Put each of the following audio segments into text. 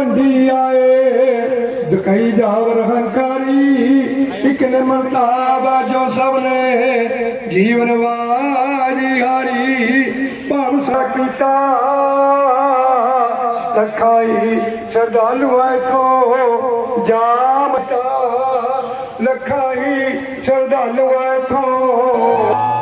ਮੰਡੀ ਆਏ, ਜਕਈ ਜਾਵਰ ਹੰਕਾਰੀ, ਇਕ ਨੇ ਮਰਤਾਬਾ ਜੋ ਸਭ ਨੇ, ਜੀਵਨ ਵਾਰੀ ਹਾਰੀ, ਭਵ ਕੀਤਾ ਲਖਾਈ ਸ਼ਰਧਾਲੂ ਐਥੋਂ ਜਾਮਤਾ ਲਖਾਈ ਸ਼ਰਧਾਲੂ ਐਥੋਂ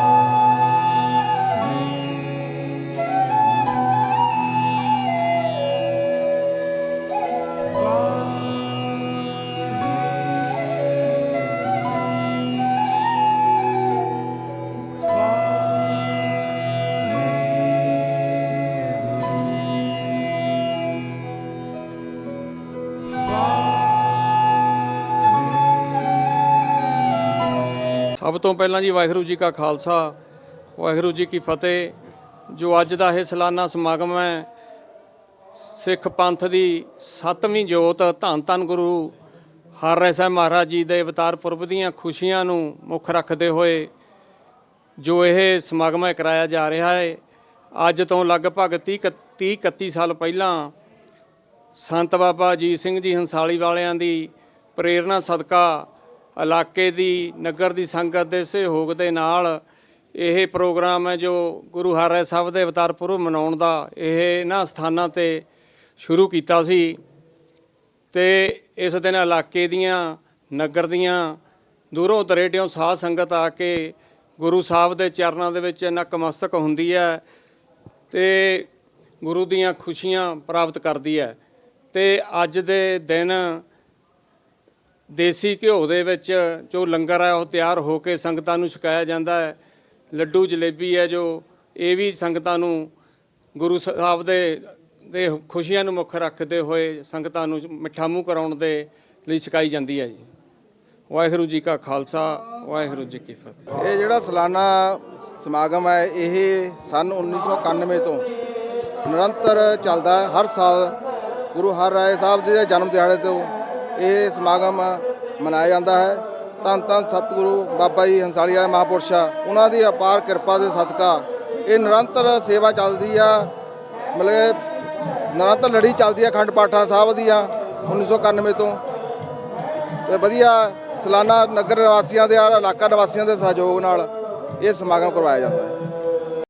ਸਭ ਤੋਂ ਪਹਿਲਾਂ ਜੀ ਵਾਹਿਗੁਰੂ ਜੀ ਕਾ ਖਾਲਸਾ, ਵਾਹਿਗੁਰੂ ਜੀ ਕੀ ਫਤਿਹ। ਜੋ ਅੱਜ ਦਾ ਇਹ ਸਾਲਾਨਾ ਸਮਾਗਮ ਹੈ, ਸਿੱਖ ਪੰਥ ਦੀ ਸੱਤਵੀਂ ਜੋਤ ਧੰਨ ਧੰਨ ਗੁਰੂ ਹਰਿ ਸਾਹਿਬ ਮਹਾਰਾਜ ਜੀ ਦੇ ਅਵਤਾਰ ਪੁਰਬ ਦੀਆਂ ਖੁਸ਼ੀਆਂ ਨੂੰ ਮੁੱਖ ਰੱਖਦੇ ਹੋਏ ਜੋ ਇਹ ਸਮਾਗਮ ਹੈ ਕਰਾਇਆ ਜਾ ਰਿਹਾ ਹੈ, ਅੱਜ ਤੋਂ ਲਗਭਗ 30 30 31 ਸਾਲ ਪਹਿਲਾਂ ਸੰਤ ਬਾਬਾ ਅਜੀਤ ਸਿੰਘ ਜੀ ਹੰਸਾਲੀ ਵਾਲਿਆਂ ਦੀ ਪ੍ਰੇਰਣਾ ਸਦਕਾ ਇਲਾਕੇ ਦੀ, ਨਗਰ ਦੀ ਸੰਗਤ ਦੇ ਸਹਿਯੋਗ ਦੇ ਨਾਲ ਇਹ ਪ੍ਰੋਗਰਾਮ ਹੈ ਜੋ ਗੁਰੂ ਹਰਿ ਸਾਹਿਬ ਦੇ ਅਵਤਾਰ ਪੁਰਬ ਮਨਾਉਣ ਦਾ ਇਹ ਇਹਨਾਂ ਸਥਾਨਾਂ ਤੇ ਸ਼ੁਰੂ ਕੀਤਾ ਸੀ ਤੇ ਇਸ ਦਿਨ ਇਲਾਕੇ ਦੀਆਂ, ਨਗਰ ਦੀਆਂ ਦੂਰੋਂ ਦਰੇਡਿਓਂ ਸਾਧ ਸੰਗਤ ਆ ਕੇ ਗੁਰੂ ਸਾਹਿਬ ਦੇ ਚਰਨਾਂ ਦੇ ਵਿੱਚ ਨਕਮਸਤਕ ਹੁੰਦੀ ਹੈ ਤੇ ਗੁਰੂ ਦੀਆਂ ਖੁਸ਼ੀਆਂ ਪ੍ਰਾਪਤ ਕਰਦੀ ਹੈ ਤੇ ਅੱਜ ਦੇ ਦਿਨ ਦੇਸੀ ਘਿਓ ਦੇ ਵਿੱਚ ਜੋ ਲੰਗਰ ਹੈ, ਉਹ ਤਿਆਰ ਹੋ ਕੇ ਸੰਗਤਾਂ ਨੂੰ ਛਕਾਇਆ ਜਾਂਦਾ ਹੈ। ਲੱਡੂ ਜਲੇਬੀ ਹੈ ਜੋ, ਇਹ ਵੀ ਸੰਗਤਾਂ ਨੂੰ ਗੁਰੂ ਸਾਹਿਬ ਦੇ ਦੇ ਖੁਸ਼ੀਆਂ ਨੂੰ ਮੁੱਖ ਰੱਖਦੇ ਹੋਏ ਸੰਗਤਾਂ ਨੂੰ ਮਿੱਠਾ ਮੂੰਹ ਕਰਾਉਣ ਦੇ ਲਈ ਛਕਾਈ ਜਾਂਦੀ ਹੈ ਜੀ। ਵਾਹਿਗੁਰੂ ਜੀ ਕਾ ਖਾਲਸਾ, ਵਾਹਿਗੁਰੂ ਜੀ ਕੀ ਫਤਿਹ। ਇਹ ਜਿਹੜਾ ਸਾਲਾਨਾ ਸਮਾਗਮ ਹੈ, ਇਹ ਸਨ 1991 ਤੋਂ ਨਿਰੰਤਰ ਚੱਲਦਾ ਹੈ। ਹਰ ਸਾਲ ਗੁਰੂ ਹਰ ਰਾਏ ਸਾਹਿਬ ਜੀ ਦੇ ਜਨਮ ਦਿਹਾੜੇ ਤੋਂ ਇਹ ਸਮਾਗਮ ਮਨਾਇਆ ਜਾਂਦਾ ਹੈ। ਧੰਨ ਧੰਨ ਸਤਿਗੁਰੂ ਬਾਬਾ ਜੀ ਹੰਸਾਲੀ ਵਾਲੇ ਮਹਾਂਪੁਰਸ਼ਾ ਉਹਨਾਂ ਦੀ ਅਪਾਰ ਕਿਰਪਾ ਦੇ ਸਦਕਾ ਇਹ ਨਿਰੰਤਰ ਸੇਵਾ ਚੱਲਦੀ ਆ। ਮਤਲਬ ਨਿਰੰਤਰ ਲੜੀ ਚੱਲਦੀ ਆ ਅਖੰਡ ਪਾਠਾਂ ਸਾਹਿਬ ਦੀਆਂ 1991 ਤੋਂ। ਤੇ ਵਧੀਆ ਸਲਾਨਾ ਨਗਰ ਨਿਵਾਸੀਆਂ ਦੇ ਔਰ ਇਲਾਕਾ ਨਿਵਾਸੀਆਂ ਦੇ ਸਹਿਯੋਗ ਨਾਲ ਇਹ ਸਮਾਗਮ ਕਰਵਾਇਆ ਜਾਂਦਾ ਹੈ।